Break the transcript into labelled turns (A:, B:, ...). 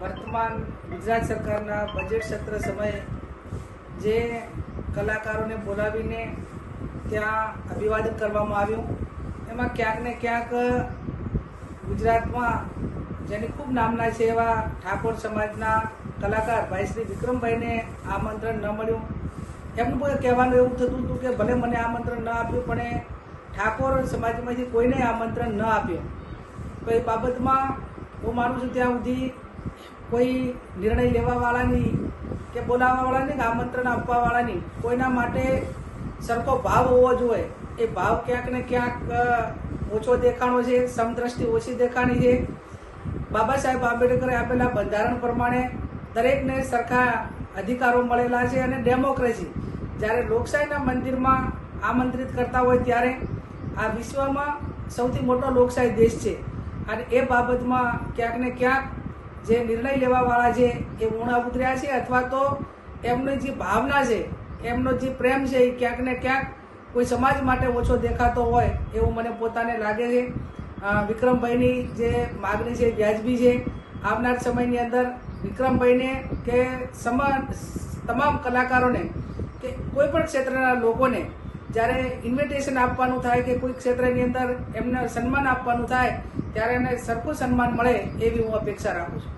A: વર્તમાન ગુજરાત સરકારના બજેટ સત્ર સમયે જે કલાકારોને બોલાવીને ત્યાં અભિવાદન કરવામાં આવ્યું. એમાં ક્યાંક ને ક્યાંક ગુજરાતમાં, જેની ખૂબ નામના છે એવા ઠાકોર સમાજના કલાકાર ભાઈ શ્રી વિક્રમભાઈને આમંત્રણ ન મળ્યું. એમનું કોઈ કહેવાનું એવું થતું હતું કે ભલે મને આમંત્રણ ન આપ્યું, પણ એ ઠાકોર સમાજમાંથી કોઈને આમંત્રણ ન આપ્યું. તો એ બાબતમાં હું માનું છું ત્યાં સુધી કોઈ નિર્ણય લેવાવાળાની કે બોલાવવાવાળાની કે આમંત્રણ આપવાવાળાની કોઈના માટે સરખો ભાવ હોવો જોઈએ. એ ભાવ ક્યાંક ને ક્યાંક ઓછો દેખાણો છે, સમદ્રષ્ટિ ઓછી દેખાણી છે. બાબા સાહેબ આંબેડકરે આપેલા બંધારણ પ્રમાણે દરેકને સરખા અધિકારો મળેલા છે અને ડેમોક્રેસી. જ્યારે લોકશાહીના મંદિરમાં આમંત્રિત કરતા હોય ત્યારે આ વિશ્વમાં સૌથી મોટો લોકશાહી દેશ છે. અને એ બાબતમાં ક્યાંક ને ક્યાંક જે નિર્ણય લેવાવાળા છે, એ ઊણા ઉતર્યા છે અથવા તો એમની જે ભાવના છે, એમનો જે પ્રેમ છે, એ ક્યાંક ને ક્યાંક કોઈ સમાજ માટે ઓછો દેખાતો હોય એવું મને પોતાને લાગે છે. વિક્રમભાઈની જે માગણી છે, વ્યાજબી છે, આવનાર સમયની અંદર વિક્રમભાઈને કે સમાન, તમામ કલાકારોને કે કોઈ પણ ક્ષેત્રના લોકોને જ્યારે ઇન્વિટેશન આપવાનું થાય કે કોઈ ક્ષેત્રની અંદર એમને સન્માન આપવાનું થાય, ત્યારે એને સરખું સન્માન મળે એવી હું અપેક્ષા રાખું છું.